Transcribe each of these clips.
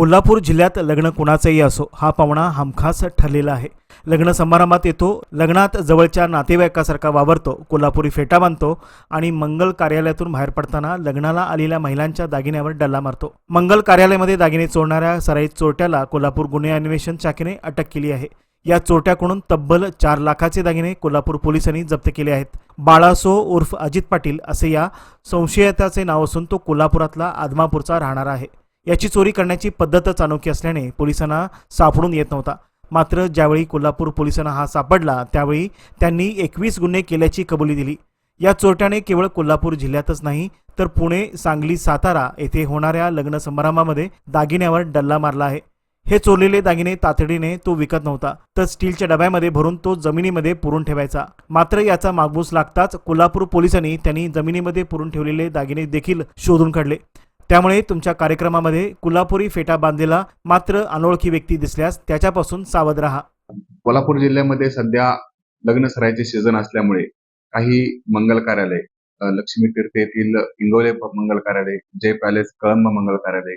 कोल्हापूर जिल्ह्यात लग्न कुणाचंही असो हा पाहुणा हमखास ठरलेला आहे. लग्न समारंभात येतो लग्नात जवळच्या नातेवाईकासारखा वावरतो कोल्हापुरी फेटा बांधतो आणि मंगल कार्यालयातून बाहेर पडताना लग्नाला आलेल्या महिलांच्या दागिन्यावर डल्ला मारतो. मंगल कार्यालयामध्ये दागिने चोरणाऱ्या सराईत चोरट्याला कोल्हापूर गुन्हे अन्वेषण शाखेने अटक केली आहे. या चोरट्याकडून तब्बल चार लाखाचे दागिने कोल्हापूर पोलिसांनी जप्त केले आहेत. बाळासो उर्फ अजित पाटील असे या संशयिताचे नाव असून तो कोल्हापुरातला आदमापूरचा राहणारा आहे. याची चोरी करण्याची पद्धतच अनोखी असल्याने पोलिसांना सापडून येत नव्हता. मात्र ज्यावेळी कोल्हापूर पोलिसांना हा सापडला त्यावेळी त्यांनी एकवीस गुन्हे केल्याची कबुली दिली. या चोरट्याने केवळ कोल्हापूर जिल्ह्यातच नाही तर पुणे सांगली सातारा येथे होणाऱ्या लग्न समारंभामध्ये दागिन्यावर डल्ला मारला आहे. हे चोरलेले दागिने तातडीने तो विकत नव्हता तर स्टीलच्या डब्यामध्ये भरून तो जमिनीमध्ये पुरून ठेवायचा. मात्र याचा मागबूस लागताच कोल्हापूर पोलिसांनी त्यांनी जमिनीमध्ये पुरून ठेवलेले दागिने देखील शोधून काढले. त्यामुळे तुमच्या कार्यक्रमामध्ये कोल्हापुरी फेटा बांधलेला मात्र अनोळखी व्यक्ती दिसल्यास त्याच्यापासून सावध राहा. कोल्हापूर जिल्ह्यामध्ये सध्या लग्न सरायचे सीझन असल्यामुळे काही मंगल कार्यालय लक्ष्मी तीर्थ येथील इंगोले मंगल कार्यालय जय पॅलेस कळंब मंगल कार्यालय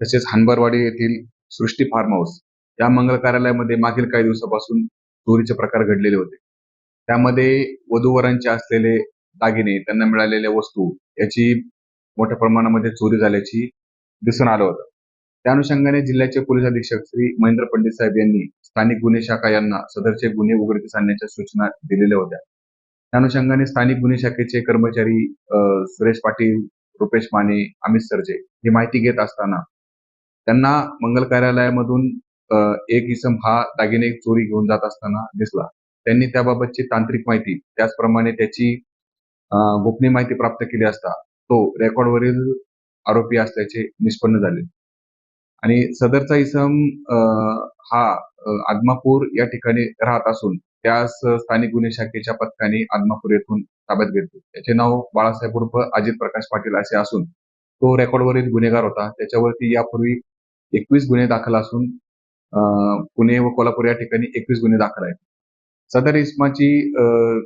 तसेच हनबरवाडी येथील सृष्टी फार्म हाऊस या मंगल कार्यालयामध्ये मागील काही दिवसापासून चोरीचे प्रकार घडलेले होते. त्यामध्ये वधूवरांचे असलेले दागिने त्यांना मिळालेल्या वस्तू याची मोठ्या प्रमाणामध्ये चोरी झाल्याची दिसून आलं होतं. त्या अनुषंगाने जिल्ह्याचे पोलीस अधीक्षक श्री महेंद्र पंडित साहेब यांनी स्थानिक गुन्हे शाखा यांना सदरचे गुन्हे उघडकीस आणण्याच्या सूचना दिलेल्या होत्या. त्या अनुषंगाने स्थानिक गुन्हे शाखेचे कर्मचारी सुरेश पाटील रुपेश माने अमित सरजे ही माहिती घेत असताना त्यांना मंगल कार्यालयामधून एक इसम हा दागिने चोरी घेऊन जात असताना दिसला. त्यांनी त्याबाबतची तांत्रिक माहिती त्याचप्रमाणे त्याची गोपनीय माहिती प्राप्त केली असता तो रेकॉर्डवरील आरोपी असल्याचे निष्पन्न झाले. आणि सदरचा इसम हा आदमापूर या ठिकाणी राहत असून त्यास स्थानिक गुन्हे शाखेच्या पथकाने आदमापूर येथून ताब्यात घेतले. त्याचे नाव बाळासाहेब उर्फ अजित प्रकाश पाटील असे असून तो रेकॉर्डवरील गुन्हेगार होता. त्याच्यावरती यापूर्वी एकवीस गुन्हे दाखल असून पुणे व कोल्हापूर या ठिकाणी एकवीस गुन्हे दाखल आहेत. सदर इस्माची अ,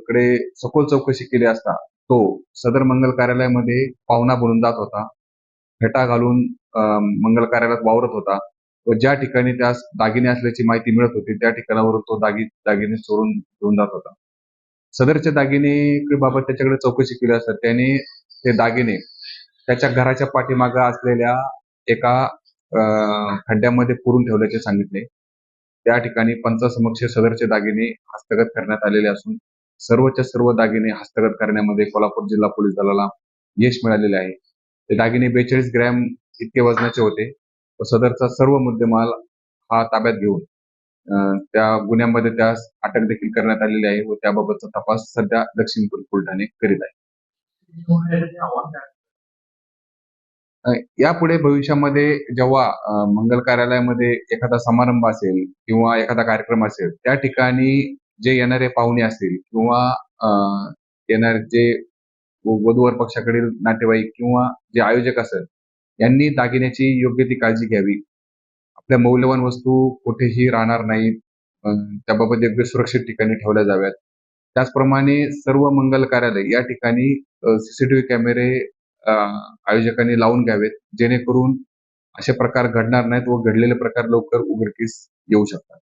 कडे सखोल चौकशी केली असता तो सदर मंगल कार्यालयामध्ये पाहुणा बनून जात होता. फेटा घालून मंगल कार्यालयात वावरत होता. व ज्या ठिकाणी त्यास दागिने असल्याची माहिती मिळत होती त्या ठिकाणावरून तो दागी दागिने चोरून घेऊन जात होता. सदरचे दागिने बाबत त्याच्याकडे चौकशी केली असता त्याने ते दागिने त्याच्या घराच्या पाठीमागं असलेल्या एका अ, खड्ड्यामध्ये पुरून ठेवल्याचे सांगितले. त्या ठिकाणी पंचासमक्ष सदरचे दागिने हस्तगत करण्यात आलेले असून सर्वच्या सर्व दागिने हस्तगत करण्यामध्ये कोल्हापूर जिल्हा पोलीस दलाला यश मिळालेले आहे. ते दागिने बेचाळीस ग्रॅम इतके वजनाचे होते. व सदरचा सर्व मुद्देमाल हा ताब्यात घेऊन त्या गुन्ह्यामध्ये त्यास अटक देखील करण्यात आलेली आहे व त्याबाबतचा तपास सध्या दक्षिण पोलीस ठाणे करीत आहे. यापुढे भविष्यामध्ये जेव्हा मंगल कार्यालयामध्ये एखादा समारंभ असेल किंवा एखादा कार्यक्रम असेल त्या ठिकाणी जे येणारे पाहुणे असतील किंवा अं, येणारे जे वधूवर पक्षाकडील नातेवाईक किंवा जे आयोजक असेल यांनी दागिन्याची योग्य ती काळजी घ्यावी. आपल्या मौल्यवान वस्तू कुठेही राहणार नाहीत. त्याबाबत योग्य सुरक्षित ठिकाणी ठेवल्या जाव्यात. त्याचप्रमाणे सर्व मंगल कार्यालय या ठिकाणी सीसीटीव्ही कॅमेरे आयोजकांनी लावून घ्यावेत जेणेकरून असे प्रकार घडणार नाहीत व घडलेले प्रकार लवकर उघडकीस येऊ शकतात.